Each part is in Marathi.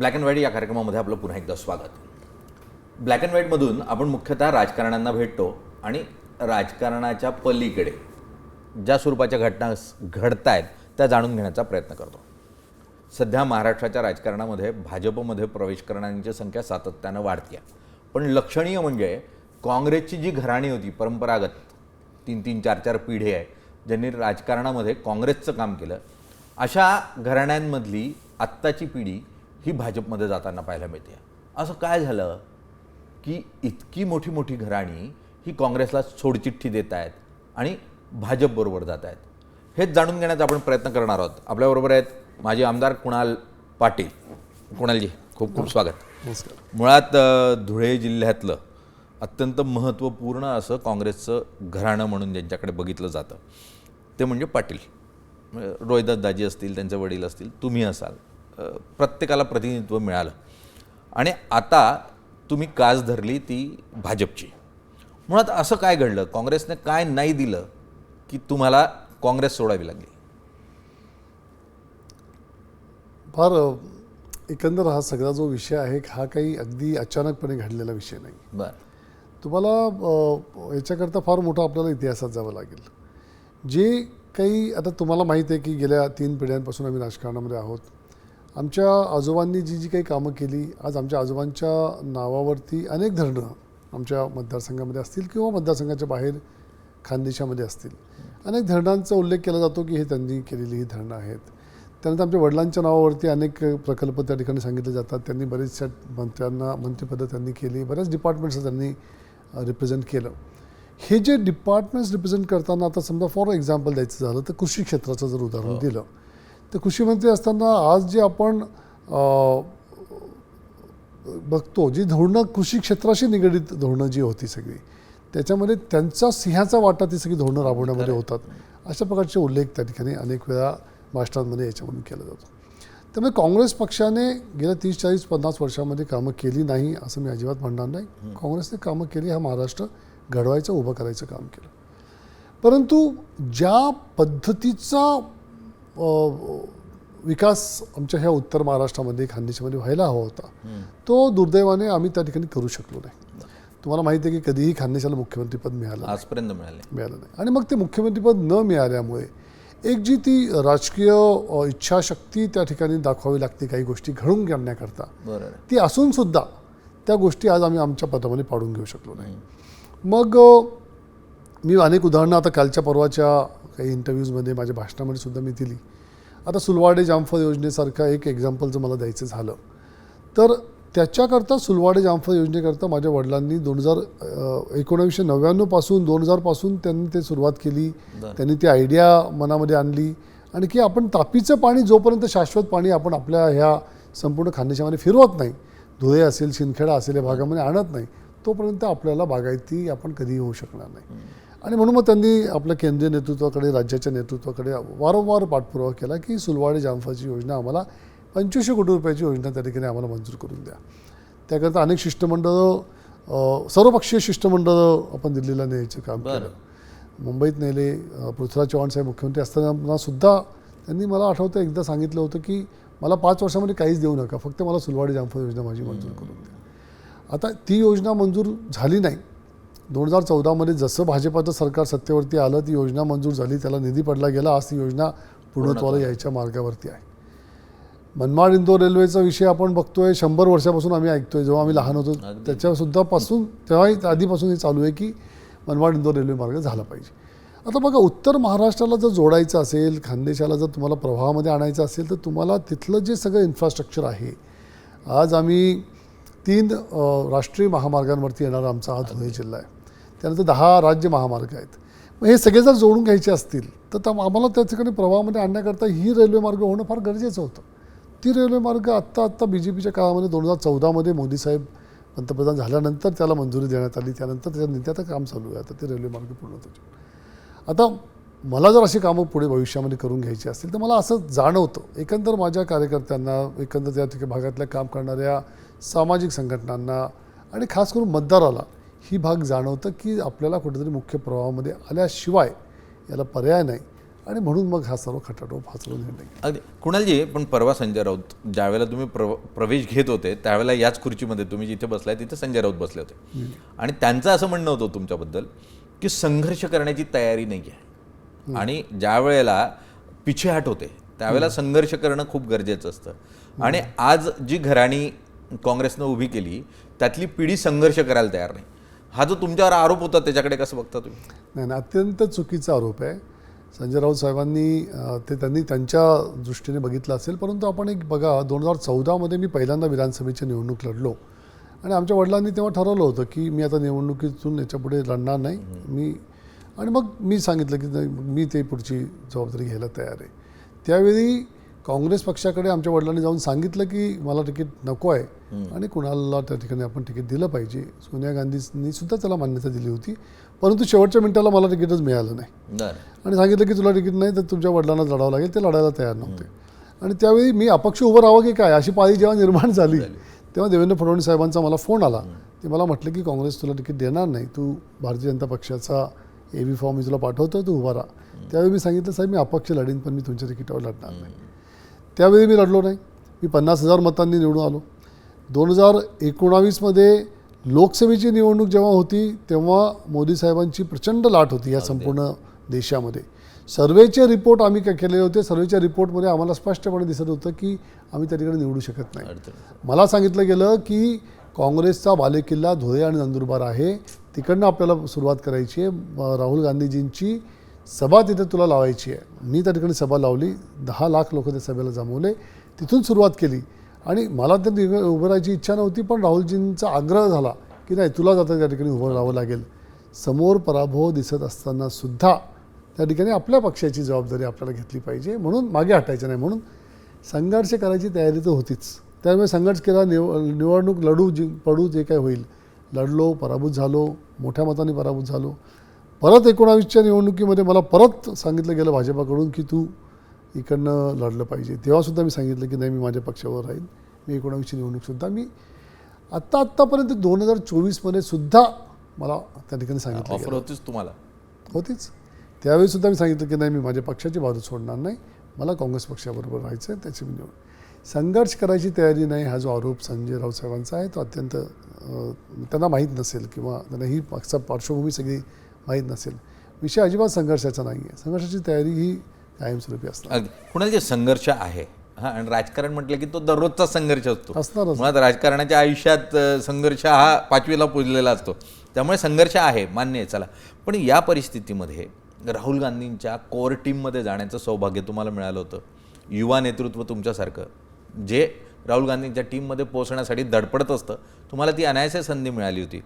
ब्लॅक अँड व्हाईट या कार्यक्रमामध्ये आपलं पुन्हा एकदा स्वागत. ब्लॅक अँड व्हाईटमधून आपण मुख्यतः राजकारण्यांना भेटतो आणि राजकारणाच्या पलीकडे ज्या स्वरूपाच्या घटना घडत आहेत त्या जाणून घेण्याचा प्रयत्न करतो. सध्या महाराष्ट्राच्या राजकारणामध्ये भाजपमध्ये प्रवेश करणाऱ्यांची संख्या सातत्यानं वाढते आहे पण लक्षणीय म्हणजे काँग्रेसची जी घराणी होती परंपरागत तीन तीन चार चार पिढी आहे ज्यांनी राजकारणामध्ये काँग्रेसचं काम केलं अशा घराण्यांमधली आत्ताची पिढी ही भाजपमध्ये जाताना पाहायला मिळते. असं काय झालं की इतकी मोठी मोठी घराणी ही काँग्रेसला सोडचिठ्ठी देत आहेत आणि भाजपबरोबर जात आहेत. हेच जाणून घेण्याचा आपण प्रयत्न करणार आहोत. आपल्याबरोबर आहेत माजी आमदार कुणाल पाटील. कुणालजी खूप खूप स्वागत. नमस्कार. मुळात धुळे जिल्ह्यातलं अत्यंत महत्त्वपूर्ण असं काँग्रेसचं घराणं म्हणून ज्यांच्याकडे बघितलं जातं ते म्हणजे पाटील. रोहिदास दाजी असतील त्यांचे वडील असतील तुम्ही असाल. प्रत्येकाला प्रतिनिधित्व मिळालं. आणि आता तुम्ही कास धरली ती भाजपची. मुळात असं काय घडलं? काँग्रेसने काय नाही दिलं की तुम्हाला काँग्रेस सोडावी लागली? फार एकंदर हा सगळा जो विषय आहे हा काही अगदी अचानकपणे घडलेला विषय नाही. बरं. तुम्हाला याच्याकरता फार मोठा आपल्याला इतिहासात जावं लागेल. जे काही आता तुम्हाला माहीत आहे की गेल्या तीन पिढ्यांपासून आम्ही राजकारणामध्ये आहोत. आमच्या आजोबांनी जी जी काही कामं केली आज आमच्या आजोबांच्या नावावरती अनेक धरणं आमच्या मतदारसंघामध्ये असतील किंवा मतदारसंघाच्या बाहेर खानदेशामध्ये असतील. अनेक धरणांचा उल्लेख केला जातो की हे त्यांनी केलेली ही धरणं आहेत. त्यानंतर आमच्या वडिलांच्या नावावरती अनेक प्रकल्प त्या ठिकाणी सांगितले जातात. त्यांनी बरेचशा मंत्र्यांना मंत्रिपदं त्यांनी केली बऱ्याच डिपार्टमेंट्स त्यांनी रिप्रेझेंट केलं. हे जे डिपार्टमेंट्स रिप्रेझेंट करताना आता समजा फॉर एक्झाम्पल द्यायचं झालं तर कृषी क्षेत्राचं जर उदाहरण दिलं तर कृषी मंत्री असताना आज जे आपण बघतो जी धोरणं कृषी क्षेत्राशी निगडीत धोरणं जी होती सगळी त्याच्यामध्ये त्यांचा सिंहाचा वाटा ती सगळी धोरणं राबवण्यामध्ये होतात. अशा प्रकारचे उल्लेख त्या ठिकाणी अनेक वेळा महाराष्ट्रामध्ये याच्यामधून केला जातो. त्यामुळे काँग्रेस पक्षाने गेल्या तीस चाळीस पन्नास वर्षामध्ये कामं केली नाही असं मी अजिबात म्हणणार नाही. काँग्रेसने कामं केली हा महाराष्ट्र घडवायचं उभं करायचं काम केलं. परंतु ज्या पद्धतीचा विकास आमच्या ह्या उत्तर महाराष्ट्रामध्ये खानदेशामध्ये व्हायला हवा होता. तो दुर्दैवाने आम्ही त्या ठिकाणी करू शकलो नाही. तुम्हाला माहिती आहे की कधीही खानदेशाला मुख्यमंत्रीपद मिळालं आजपर्यंत मिळाले. मिळालं नाही. आणि मग ते मुख्यमंत्रीपद न मिळाल्यामुळे एक जी ती राजकीय इच्छाशक्ती त्या ठिकाणी दाखवावी लागते काही गोष्टी घडून आणण्याकरता बरं ती असून सुद्धा त्या गोष्टी आज आम्ही आमच्या पदामध्ये पाडून घेऊ शकलो नाही. मग मी अनेक उदाहरणं आता कालच्या परवाच्या काही इंटरव्ह्यूजमध्ये माझ्या भाषणामध्ये सुद्धा मी दिली. आता सुलवाडे जामफळ योजनेसारखा एक एक्झाम्पल जर मला द्यायचं झालं तर त्याच्याकरता सुलवाडे जामफळ योजनेकरता माझ्या वडिलांनी दोन हजार एकोणावीसशे नव्याण्णवपासून दोन हजारपासून त्यांनी ते सुरुवात केली. त्यांनी ती आयडिया मनामध्ये आणली. आणि की आपण तापीचं पाणी जोपर्यंत शाश्वत पाणी आपण आपल्या ह्या संपूर्ण खानदेशामध्ये फिरवत नाही धुळे असेल शिंदखेडा असेल या भागामध्ये आणत नाही तोपर्यंत आपल्याला बागायती आपण कधीही होऊ शकणार नाही. आणि म्हणून मग त्यांनी आपल्या केंद्रीय नेतृत्वाकडे राज्याच्या नेतृत्वाकडे वारंवार पाठपुरावा केला की सुलवाडे जामफळची योजना आम्हाला पंचवीसशे कोटी रुपयाची योजना त्या ठिकाणी आम्हाला मंजूर करून द्या. त्याकरता अनेक शिष्टमंडळं सर्वपक्षीय शिष्टमंडळं आपण दिल्लीला न्यायचं काम केलं. मुंबईत नेले पृथ्वीराज चव्हाण साहेब मुख्यमंत्री असताना सुद्धा त्यांनी मला आठवतं एकदा सांगितलं होतं की मला पाच वर्षामध्ये काहीच देऊ नका फक्त मला सुलवाडी जामफळ योजना माझी मंजूर करून द्या. आता ती योजना मंजूर झाली नाही दोन हजार चौदामध्ये जसं भाजपाचं सरकार सत्तेवरती आलं ती योजना मंजूर झाली त्याला निधी पडला गेला आज ती योजना पूर्णत्वाला यायच्या मार्गावरती आहे. मनमाड इंदोर रेल्वेचा विषय आपण बघतोय शंभर वर्षापासून आम्ही ऐकतोय जेव्हा आम्ही लहान होतो त्याच्यासुद्धा पासून तेव्हाही आधीपासून हे चालू आहे की मनमाड इंदोर रेल्वे मार्ग झाला पाहिजे. आता बघा उत्तर महाराष्ट्राला जर जोडायचं असेल खानदेशाला जर तुम्हाला प्रवाहामध्ये आणायचं असेल तर तुम्हाला तिथलं जे सगळं इन्फ्रास्ट्रक्चर आहे आज आम्ही तीन राष्ट्रीय महामार्गांवरती येणारा आमचा हा धुळे जिल्हा आहे. त्यानंतर दहा राज्य महामार्ग आहेत. मग हे सगळे जर जोडून घ्यायचे असतील तर आम्हाला त्या ठिकाणी प्रवाहामध्ये आणण्याकरता ही रेल्वे मार्ग होणं फार गरजेचं होतं. ती रेल्वे मार्ग आत्ता आत्ता बी जे पीच्या काळामध्ये दोन हजार चौदामध्ये मोदी साहेब पंतप्रधान झाल्यानंतर त्याला मंजुरी देण्यात आली. त्यानंतर त्याच्या नेत्याचं काम चालू आहे. आता ते रेल्वे मार्ग पूर्ण होतो. आता मला जर अशी कामं पुढे भविष्यामध्ये करून घ्यायची असतील तर मला असं जाणवतं एकंदर माझ्या कार्यकर्त्यांना एकंदर त्या ठिकाणी भागातल्या काम करणाऱ्या सामाजिक संघटनांना आणि खास करून मतदाराला ही भाग जाणवतं की आपल्याला कुठेतरी मुख्य प्रवाहामध्ये आल्याशिवाय याला पर्याय नाही. आणि म्हणून मग हा सर्व खटाटोप हा निर्णय घेतला. अगदी. कुणालजी पण परवा संजय राऊत ज्यावेळेला तुम्ही प्र प्रवेश घेत होते त्यावेळेला याच खुर्चीमध्ये तुम्ही जिथे बसलाय तिथे संजय राऊत बसले होते. आणि त्यांचं असं म्हणणं होतं तुमच्याबद्दल की संघर्ष करण्याची तयारी नाही आहे आणि ज्या वेळेला पिछेहाट होते त्यावेळेला संघर्ष करणं खूप गरजेचं असतं. आणि आज जी घराणी काँग्रेसनं उभी केली त्यातली पिढी संघर्ष करायला तयार नाही. हा जो तुमच्यावर आरोप होता त्याच्याकडे कसं बघता तुम्ही? नाही नाही अत्यंत चुकीचा आरोप आहे. संजय राऊत साहेबांनी ते त्यांनी त्यांच्या दृष्टीने बघितलं असेल परंतु आपण एक बघा दोन हजार चौदामध्ये मी पहिल्यांदा विधानसभेची निवडणूक लढलो. आणि आमच्या वडिलांनी तेव्हा ठरवलं होतं की मी आता निवडणुकीतून याच्यापुढे लढणार नाही. मी आणि मग मी सांगितलं की नाही, मी ते पुढची जबाबदारी घ्यायला तयार आहे. त्यावेळी काँग्रेस पक्षाकडे आमच्या वडिलांनी जाऊन सांगितलं की मला तिकीट नको आहे आणि कुणाला त्या ठिकाणी आपण तिकीट दिलं पाहिजे. सोनिया गांधींनी सुद्धा त्याला मान्यता दिली होती. परंतु शेवटच्या मिनिटाला मला तिकीटच मिळालं नाही. आणि सांगितलं की तुला तिकीट नाही तर तुमच्या वडिलांना लढावं लागेल ते लढायला तयार नव्हते. आणि त्यावेळी मी अपक्ष उभं राहावं की काय? अशी पाळी जेव्हा निर्माण झाली तेव्हा देवेंद्र फडणवीस साहेबांचा मला फोन आला. ते मला म्हटलं की काँग्रेस तुला तिकीट देणार नाही तू भारतीय जनता पक्षाचा ए व्ही फॉर्म मी तुला पाठवतो तू उभा राहा. त्यावेळी मी सांगितलं साहेब मी अपक्ष लढीन पण मी तुमच्या तिकिटावर लढणार नाही. त्यावेळी मी लढलो नाही. मी पन्नास हजार मतांनी निवडून आलो. दोन हजार एकोणावीसमध्ये लोकसभेची निवडणूक जेव्हा होती तेव्हा मोदी साहेबांची प्रचंड लाट होती या संपूर्ण देशामध्ये. सर्वेचे रिपोर्ट आम्ही काय केलेले होते सर्वेच्या रिपोर्टमध्ये आम्हाला स्पष्टपणे दिसत होतं की आम्ही त्या ठिकाणी निवडू शकत नाही. मला सांगितलं गेलं की काँग्रेसचा बालेकिल्ला धुळे आणि नंदुरबार आहे. तिकडनं आपल्याला सुरुवात करायची आहे. राहुल गांधीजींची सभा तिथे तुला लावायची आहे. मी त्या ठिकाणी सभा लावली. दहा लाख लोक त्या सभेला जमवले. तिथून सुरुवात केली. आणि मला तर उभं राहायची इच्छा नव्हती पण राहुलजींचा आग्रह झाला की नाही तुला जाता त्या ठिकाणी उभं राहावं लागेल. समोर पराभव दिसत असताना सुद्धा त्या ठिकाणी आपल्या पक्षाची जबाबदारी आपल्याला घेतली पाहिजे म्हणून मागे हटायचं नाही. म्हणून संघर्ष करायची तयारी तर होतीच. त्यामुळे संघर्ष केला. निव निवडणूक लढू जि पडू जे काय होईल. लढलो पराभूत झालो मोठ्या मताने पराभूत झालो. परत एकोणावीसच्या निवडणुकीमध्ये मला परत सांगितलं गेलं भाजपाकडून की तू इकडनं लढलं पाहिजे. तेव्हासुद्धा मी सांगितलं की नाही मी माझ्या पक्षावर राहील मी एकोणावीसची निवडणूकसुद्धा मी आत्ता आत्तापर्यंत दोन हजार चोवीसमध्ये सुद्धा मला त्या ठिकाणी सांगितलं ऑफर होतीच तुम्हाला. होतीच. त्यावेळी सुद्धा मी सांगितलं की नाही मी माझ्या पक्षाची बाजू सोडणार नाही. मला काँग्रेस पक्षाबरोबर राहायचं आहे त्याची मी निवड. संघर्ष करायची तयारी नाही हा जो आरोप संजय राऊत साहेबांचा आहे तो अत्यंत त्यांना माहीत नसेल किंवा त्यांना ही पक्ष पार्श्वभूमी सगळी माहीत नसेल. विषय अजिबात संघर्षाचा नाही आहे. संघर्षाची तयारी ही कायमस्वरूपी असणार. अगदी. कुणाला जे संघर्ष आहे हा आणि राजकारण म्हटलं की तो दररोजचा संघर्ष असतो. असणारच. मुळात राजकारणाच्या आयुष्यात संघर्ष हा पाचवीला पुजलेला असतो. त्यामुळे संघर्ष आहे मान्य आहे चला. पण या परिस्थितीमध्ये राहुल गांधींच्या कोर टीममध्ये जाण्याचं सौभाग्य तुम्हाला मिळालं होतं. युवा नेतृत्व तुमच्यासारखं. जे राहुल गांधींच्या टीममध्ये पोहोचण्यासाठी धडपडत असतं तुम्हाला ती अनायास संधी मिळाली होती.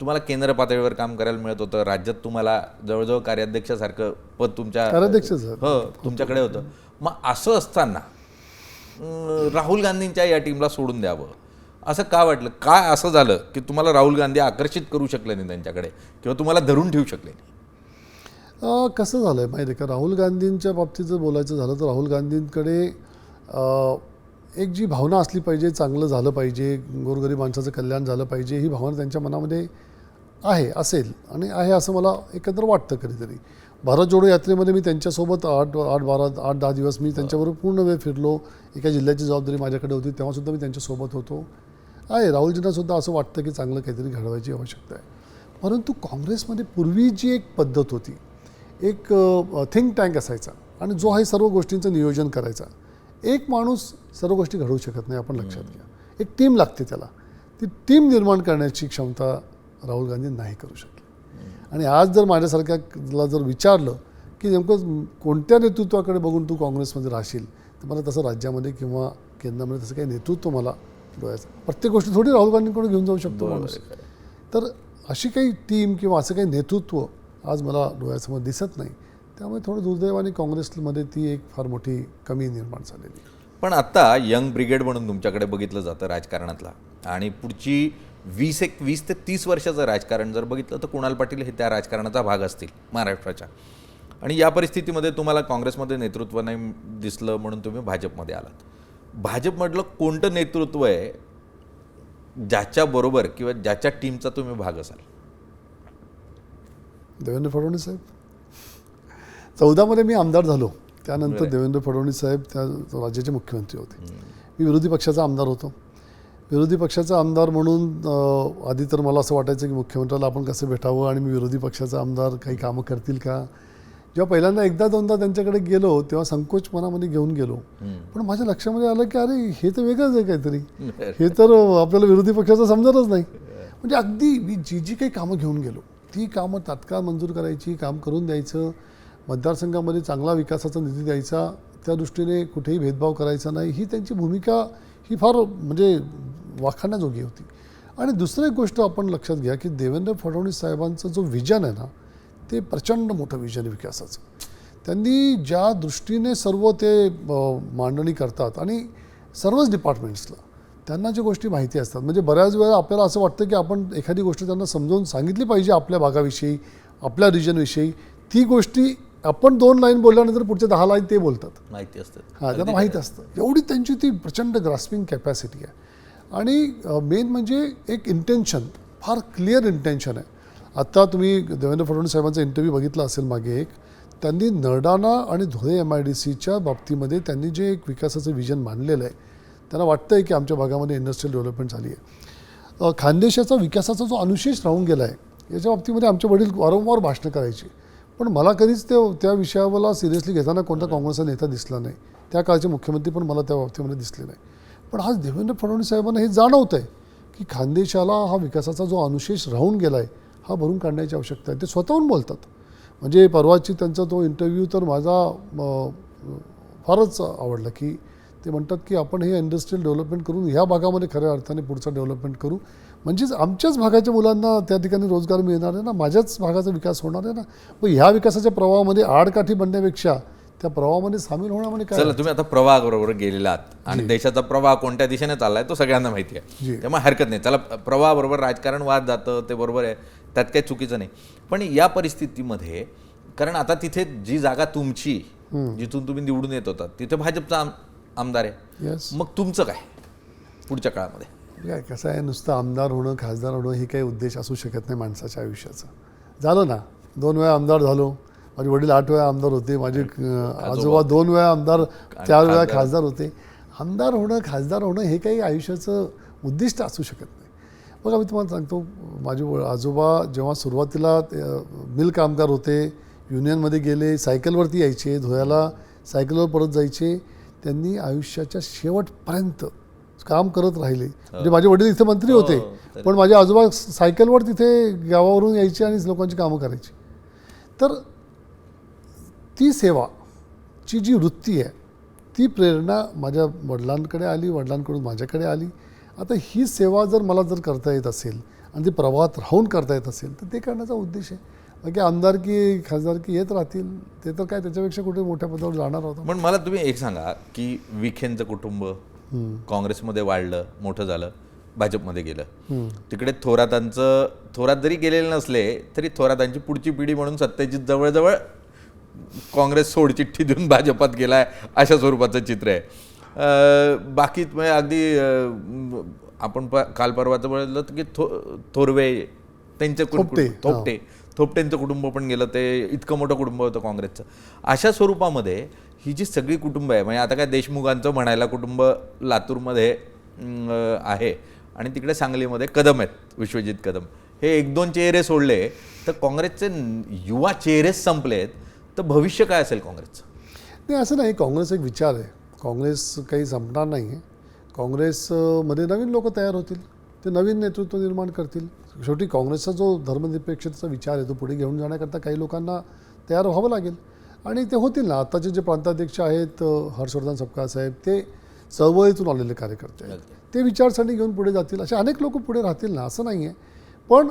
तुम्हाला केंद्र पातळीवर काम करायला मिळत होतं. राज्यात तुम्हाला जवळजवळ कार्याध्यक्षासारखं पद तुमच्या हो तुमच्याकडे होतं. मग असं असताना राहुल गांधींच्या या टीमला सोडून द्यावं. असं का वाटलं? काय असं झालं की तुम्हाला राहुल गांधी आकर्षित करू शकले नाही त्यांच्याकडे? किंवा तुम्हाला धरून ठेवू शकले नाही? कसं झालं आहे माहिती आहे का? राहुल गांधींच्या बाबतीत जर बोलायचं झालं तर राहुल गांधींकडे एक जी भावना असली पाहिजे चांगलं झालं पाहिजे गोरगरीब माणसाचं कल्याण झालं पाहिजे ही भावना त्यांच्या मनामध्ये आहे असेल आणि आहे असं मला एकत्र वाटतं कधीतरी. भारत जोडो यात्रेमध्ये मी त्यांच्यासोबत आठ आठ बारा आठ दहा दिवस मी त्यांच्याबरोबर पूर्ण वेळ फिरलो. एका जिल्ह्याची जबाबदारी माझ्याकडे होती तेव्हासुद्धा मी त्यांच्यासोबत होतो. आहे राहुलजींनासुद्धा असं वाटतं की चांगलं काहीतरी घडवायची आवश्यकता आहे. परंतु काँग्रेसमध्ये पूर्वी जी एक पद्धत होती एक थिंक टँक असायचा आणि जो आहे सर्व गोष्टींचं नियोजन करायचा. एक माणूस सर्व गोष्टी घडवू शकत नाही आपण लक्षात घ्या. एक टीम लागते त्याला. ती टीम निर्माण करण्याची क्षमता राहुल गांधी नाही करू शकले. आणि आज जर माझ्यासारख्याला जर विचारलं की नेमकं कोणत्या नेतृत्वाकडे बघून तू काँग्रेसमध्ये राहशील तर मला तसं राज्यामध्ये किंवा केंद्रामध्ये तसं काही नेतृत्व मला डोळ्याचं प्रत्येक गोष्टी थोडी राहुल गांधींकडे घेऊन जाऊ शकतो माणूस. तर अशी काही टीम किंवा असं काही नेतृत्व आज मला डोळ्यासमोर दिसत नाही. त्यामुळे थोडं दुर्दैवाने काँग्रेसमध्ये ती एक फार मोठी कमी निर्माण झालेली पण आत्ता यंग ब्रिगेड म्हणून तुमच्याकडे बघितलं जातं राजकारणातला. आणि पुढची वीस एक वीस ते तीस वर्षाचं राजकारण जर बघितलं तर कुणाल पाटील हे त्या राजकारणाचा भाग असतील महाराष्ट्राच्या. आणि या परिस्थितीमध्ये तुम्हाला काँग्रेसमध्ये नेतृत्व नाही दिसलं म्हणून तुम्ही भाजपमध्ये आलात. भाजपमधलं कोणतं नेतृत्व आहे ज्याच्याबरोबर किंवा ज्याच्या टीमचा तुम्ही भाग असाल? देवेंद्र फडणवीस साहेब. चौदामध्ये मी आमदार झालो. त्यानंतर देवेंद्र फडणवीस साहेब त्या राज्याचे मुख्यमंत्री होते. मी विरोधी पक्षाचा आमदार होतो. विरोधी पक्षाचा आमदार म्हणून आधी तर मला असं वाटायचं की मुख्यमंत्र्याला आपण कसं भेटावं आणि मी विरोधी पक्षाचा आमदार काही कामं करतील का? जेव्हा पहिल्यांदा एकदा दोनदा त्यांच्याकडे गेलो तेव्हा संकोच मनामध्ये घेऊन गेलो. पण माझ्या लक्षामध्ये आलं की अरे हे तर वेगळंच आहे काहीतरी. हे तर आपल्याला विरोधी पक्षाचं समजतच नाही. म्हणजे अगदी मी जी जी काही कामं घेऊन गेलो ती कामं तात्काळ मंजूर करायची काम करून द्यायचं. मतदारसंघामध्ये चांगला विकासाचा निधी द्यायचा त्या दृष्टीने कुठेही भेदभाव करायचा नाही ही त्यांची भूमिका ही फार म्हणजे वाखाण्याजोगी होती. आणि दुसरं एक गोष्ट आपण लक्षात घ्या की देवेंद्र फडणवीस साहेबांचं जो विजन आहे ना ते प्रचंड मोठं विजन आहे विकासाचं. त्यांनी ज्या दृष्टीने सर्व ते मांडणी करतात आणि सर्वच डिपार्टमेंट्सला त्यांना ज्या गोष्टी माहिती असतात म्हणजे बऱ्याच वेळा आपल्याला असं वाटतं की आपण एखादी गोष्ट त्यांना समजावून सांगितली पाहिजे आपल्या भागाविषयी आपल्या रिजनविषयी ती गोष्टी आपण दोन लाईन बोलल्यानंतर पुढच्या दहा लाईन ते बोलतात. माहिती असतं हां त्यांना माहीत असतं. एवढी त्यांची ती प्रचंड ग्रास्पिंग कॅपॅसिटी आहे. आणि मेन म्हणजे एक इंटेन्शन फार क्लिअर इंटेन्शन आहे. आत्ता तुम्ही देवेंद्र फडणवीस साहेबांचा इंटरव्ह्यू बघितला असेल मागे एक त्यांनी नरडाणा आणि धुळे एम आय डी सीच्या बाबतीमध्ये त्यांनी जे एक विकासाचं विजन मांडलेलं आहे त्यांना वाटतं आहे की आमच्या भागामध्ये इंडस्ट्रियल डेव्हलपमेंट झाली आहे. खानदेशाचा विकासाचा जो अनुशेष राहून गेला आहे याच्या बाबतीमध्ये आमचे वडील वारंवार भाषणं करायचे. पण मला कधीच ते त्या विषयाला सिरियसली घेताना कोणता काँग्रेसचा नेता दिसला नाही. त्या काळचे मुख्यमंत्री पण मला त्या बाबतीमध्ये दिसले नाही. पण आज देवेंद्र फडणवीस साहेबांना हे जाणवतं आहे की खानदेशाला हा विकासाचा जो अनुशेष राहून गेला आहे हा भरून काढण्याची आवश्यकता आहे. ते स्वतःहून बोलतात. म्हणजे परवाची त्यांचा तो इंटरव्ह्यू तर माझा फारच आवडला की ते म्हणतात की आपण हे इंडस्ट्रियल डेव्हलपमेंट करून ह्या भागामध्ये खऱ्या अर्थाने पुढचं डेव्हलपमेंट करू. म्हणजेच आमच्याच भागाच्या मुलांना त्या ठिकाणी रोजगार मिळणार आहे ना माझ्याच भागाचा विकास होणार आहे ना. मग ह्या विकासाच्या प्रवाहामध्ये आडकाठी बनण्यापेक्षा त्या प्रवाहामध्ये सामील होण्यामध्ये काय? चला तुम्ही आता प्रवाहाबरोबर गेलेला आहात आणि देशाचा प्रवाह कोणत्या दिशेने चाललाय तो सगळ्यांना माहिती आहे. त्यामुळे हरकत नाही. चला प्रवाहाबरोबर राजकारण वाद जातं ते बरोबर आहे. त्यात काही चुकीचं नाही. पण या परिस्थितीमध्ये कारण आता तिथे जी जागा तुमची जिथून तुम्ही निवडून येत होता तिथे भाजपचा आम- आमदार आहे. मग तुमचं काय पुढच्या काळामध्ये? काय कसं आहे नुसतं आमदार होणं खासदार होणं हे काही उद्देश असू शकत नाही माणसाच्या आयुष्याचा. झालं ना दोन वेळा आमदार झालो. माझे वडील आठ वेळा आमदार होते. माझे आजोबा? दोन वेळा आमदार चार वेळा खासदार? होते. आमदार होणं खासदार होणं हे काही आयुष्याचं उद्दिष्ट असू शकत नाही. बघा मी तुम्हाला सांगतो माझे आजोबा जेव्हा सुरुवातीला मिल कामगार होते युनियनमध्ये गेले सायकलवरती यायचे धुळ्याला सायकलवर परत जायचे त्यांनी आयुष्याच्या शेवटपर्यंत काम करत राहिले. म्हणजे माझे वडील इथे मंत्री होते पण माझे आजोबा सायकलवर तिथे गावावरून यायचे आणि लोकांची कामं करायची. तर ती सेवा ची जी वृत्ती आहे ती प्रेरणा माझ्या वडिलांकडे आली वडिलांकडून माझ्याकडे आली. आता ही सेवा जर मला जर करता येत असेल आणि ती प्रवाहात राहून करता येत असेल तर ते करण्याचा उद्देश आहे. बाकी आमदारकी खासदारकी येत राहतील ते तर काय त्याच्यापेक्षा कुठे मोठ्या पदावर जाणार होतं पण मला तुम्ही एक सांगा की विखेंचं कुटुंब काँग्रेसमध्ये वाढलं मोठं झालं भाजपमध्ये गेलं. तिकडे थोरातांचं थोरात जरी गेलेले नसले तरी थोरातांची पुढची पिढी म्हणून सत्तेची जवळजवळ काँग्रेस सोडचिठ्ठी देऊन भाजपात गेलाय अशा स्वरूपाचं चित्र आहे. बाकी म्हणजे अगदी आपण काल परवाचं बोललं की थो थोरवे त्यांचं थोपटे थोपटेंचं कुटुंब पण गेलं ते इतकं मोठं कुटुंब होतं काँग्रेसचं. अशा स्वरूपामध्ये ही जी सगळी कुटुंब आहे म्हणजे आता काय देशमुखांचं म्हणायला कुटुंब लातूरमध्ये आहे. आणि तिकडे सांगलीमध्ये कदम आहेत विश्वजित कदम. हे एक दोन चेहरे सोडले तर काँग्रेसचे युवा चेहरेच संपलेत तर भविष्य काय असेल काँग्रेसचं? नाही असं नाही काँग्रेस एक विचार आहे. काँग्रेस काही संपणार नाही आहे काँग्रेसमध्ये नवीन लोक तयार होतील. ते नवीन नेतृत्व निर्माण करतील. शेवटी काँग्रेसचा जो धर्मनिरपेक्षतेचा विचार आहे तो पुढे घेऊन जाण्याकरता काही लोकांना तयार व्हावं लागेल. आणि ते होतील ना. आताचे जे प्रांताध्यक्ष आहेत हर्षवर्धन सपकाळ साहेब ते चळवळीतून आलेले कार्यकर्ते आहेत. ते विचारसरणी घेऊन पुढे जातील. असे अनेक लोक पुढे राहतील ना असं नाही आहे पण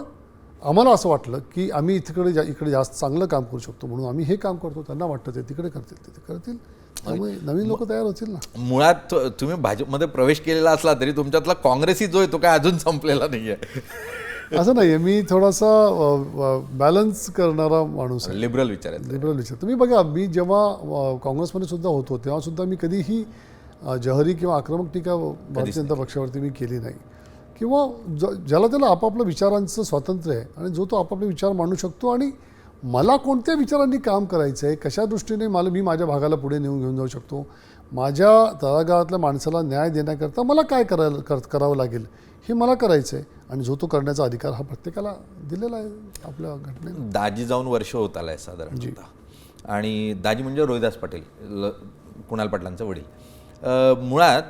आम्हाला असं वाटलं की आम्ही इकडे जा इकडे जास्त चांगलं काम करू शकतो म्हणून आम्ही हे काम करतो त्यांना वाटतं ते तिकडे करतील ते करतील. त्यामुळे नवीन लोक तयार होतील ना. मुळात तुम्ही भाजपमध्ये प्रवेश केलेला असला तरी तुमच्यातला काँग्रेसही जो आहे तो काय अजून संपलेला नाहीये. असं नाही आहे मी थोडासा बॅलन्स करणारा माणूस आहे. लिबरल विचार आहेत. लिबरल विचार. तुम्ही बघा मी जेव्हा काँग्रेसमध्ये सुद्धा होतो तेव्हा सुद्धा मी कधीही जहरी किंवा आक्रमक टीका भारतीय जनता पक्षावरती मी केली नाही. किंवा ज ज्याला त्याला आपापल्या विचारांचं स्वातंत्र्य आहे आणि जो तो आपापले विचार मांडू शकतो आणि मला कोणत्या विचारांनी काम करायचं आहे कशा दृष्टीने मला मी माझ्या भागाला पुढे नेऊन घेऊन जाऊ शकतो? माझ्या तळागाळातल्या माणसाला न्याय देण्याकरता मला काय करायला कर करावं लागेल हे मला करायचं आहे आणि जो तो करण्याचा अधिकार हा प्रत्येकाला दिलेला आहे आपल्या घटनेने दाजी जाऊन वर्ष होत आलंय साधारणतः आणि दाजी म्हणजे रोहिदास पाटील ल कुणाल पाटलांचं वडील. मुळात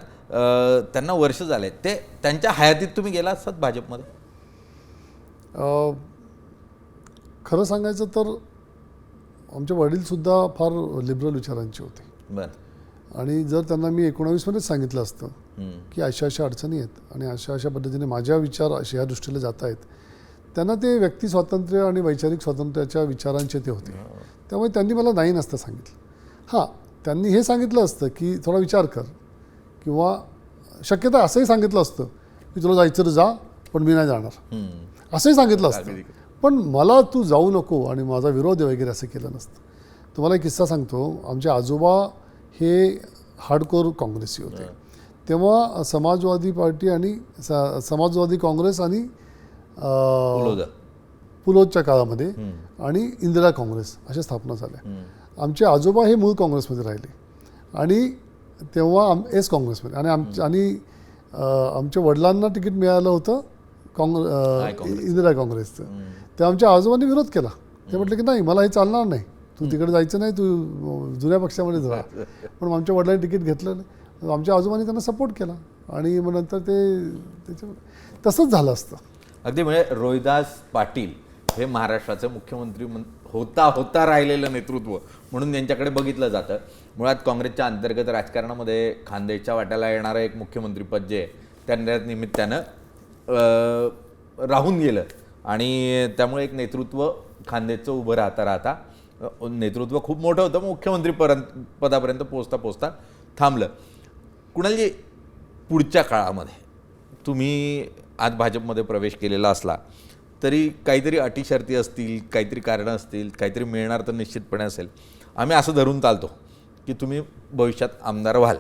त्यांना वर्ष झाले ते त्यांच्या हयातीत तुम्ही गेला असतात भाजपमध्ये? खरं सांगायचं तर आमचे वडीलसुद्धा फार लिबरल विचारांचे होते. आणि जर त्यांना मी एकोणावीसमध्येच सांगितलं असतं. की अशा अशा अडचणी आहेत आणि अशा अशा पद्धतीने माझ्या विचार अशा ह्या दृष्टीला जात आहेत त्यांना ते व्यक्ती स्वातंत्र्य आणि वैचारिक स्वातंत्र्याच्या विचारांचे ते होते. त्यामुळे त्यांनी मला नाही नसतं सांगितलं. हां त्यांनी हे सांगितलं असतं की थोडा विचार कर किंवा शक्यता असंही सांगितलं असतं की तुला जायचं तर जा पण मी नाही जाणार. असंही सांगितलं असतं. पण मला तू जाऊ नको आणि माझा विरोध वगैरे असं केलं नसतं. तुम्हाला एक किस्सा सांगतो. आमचे आजोबा हे हार्डकोर काँग्रेसी होते. तेव्हा समाजवादी पार्टी आणि समाजवादी काँग्रेस आणि. पुलोदच्या काळामध्ये आणि इंदिरा काँग्रेस अशा स्थापना झाल्या. आमचे आजोबा हे मूळ काँग्रेसमध्ये राहिले. आणि तेव्हा आम एस काँग्रेसमध्ये. आणि आम आणि आमच्या वडिलांना तिकीट मिळालं होतं काँग्रेस. इंदिरा काँग्रेसचं. ते आमच्या आजोबांनी विरोध केला. ते म्हटलं की नाही मला हे चालणार नाही. तू तिकडे जायचं नाही तू जुन्या पक्षामध्येच राहा पण आमच्या वडिलांनी तिकीट घेतलं नाही. आमच्या आजोबांनी त्यांना सपोर्ट केला. आणि मग नंतर ते त्याच्या तसंच झालं असतं. अगदी म्हणजे रोहिदास पाटील हे महाराष्ट्राचे मुख्यमंत्री होता होता राहिलेलं नेतृत्व म्हणून त्यांच्याकडे बघितलं जातं. मुळात काँग्रेसच्या अंतर्गत राजकारणामध्ये खानदेशच्या वाट्याला येणारं एक मुख्यमंत्रीपद जे आहे, निमित्तानं राहून गेलं. आणि त्यामुळे एक नेतृत्व खांदेचं उभं राहता राहता नेतृत्व खूप मोठं होतं. मुख्यमंत्रीपर्यंत पदापर्यंत पोचता पोचता थांबलं. कुणालजी पुढच्या काळामध्ये तुम्ही आज भाजपमध्ये प्रवेश केलेला असला तरी काहीतरी अटी शर्ती असतील काहीतरी कारणं असतील काहीतरी मिळणार तर निश्चितपणे असेल. आम्ही असं धरून चालतो की तुम्ही भविष्यात आमदार व्हाल.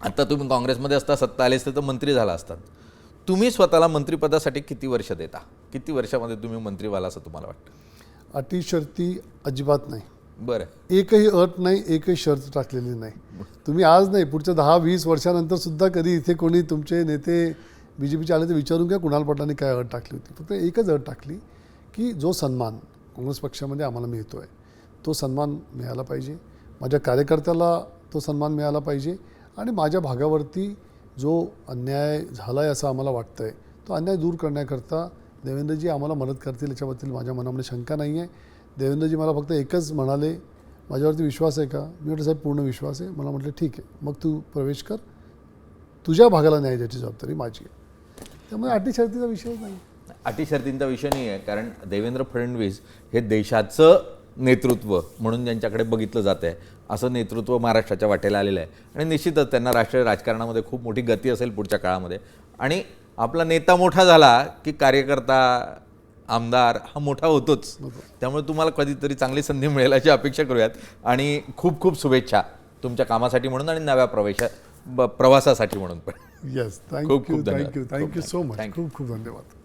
आता तुम्ही काँग्रेसमध्ये असता सत्ता आली असते तर मंत्री झाला असतात तुम्ही स्वतःला मंत्रिपदासाठी किती वर्ष देता? किती वर्षामध्ये तुम्ही मंत्री व्हाल असं तुम्हाला वाटतं? अटी शर्ती अजिबात नाही. बरं. एकही अट नाही एकही शर्त टाकलेली नाही. तुम्ही आज नाही पुढच्या दहा वीस वर्षानंतर सुद्धा कधी इथे कोणी तुमचे नेते बी जे पीचे आले तर विचारून घ्या कुणाल पाटलांनी काय अट टाकली होती. फक्त एकच अट टाकली की जो सन्मान काँग्रेस पक्षामध्ये आम्हाला मिळतो आहे तो सन्मान मिळाला पाहिजे. माझ्या कार्यकर्त्याला तो सन्मान मिळाला पाहिजे आणि माझ्या भागावरती जो अन्याय झाला आहे असं आम्हाला वाटतं आहे तो अन्याय दूर करण्याकरता देवेंद्रजी आम्हाला मदत करतील याच्याबद्दल माझ्या मनामध्ये शंका नाही आहे. देवेंद्रजी मला फक्त एकच म्हणाले माझ्यावरती विश्वास आहे का? मी म्हटलं साहेब पूर्ण विश्वास आहे. मला म्हटलं ठीक आहे मग तू प्रवेश कर. तुझ्या भागाला न्याय द्यायची जबाबदारी माझी आहे. त्यामुळे अटी शर्तीचा विषय नाही. अटी शर्तींचा विषय नाही आहे कारण देवेंद्र फडणवीस हे देशाचं नेतृत्व म्हणून ज्यांच्याकडे बघितलं जात आहे असं नेतृत्व महाराष्ट्राच्या वाटेला आलेलं आहे. आणि निश्चितच त्यांना राष्ट्रीय राजकारणामध्ये खूप मोठी गती असेल पुढच्या काळामध्ये. आणि आपला नेता मोठा झाला की कार्यकर्ता आमदार हा मोठा होतोच. त्यामुळे तुम्हाला कधीतरी चांगली संधी मिळेल अशी अपेक्षा करूयात. आणि खूप खूप शुभेच्छा तुमच्या कामासाठी म्हणून आणि नव्या प्रवेशा प्रवासासाठी म्हणून पण. Yes thank you. Thank you thank you so much. खूप खूप धन्यवाद.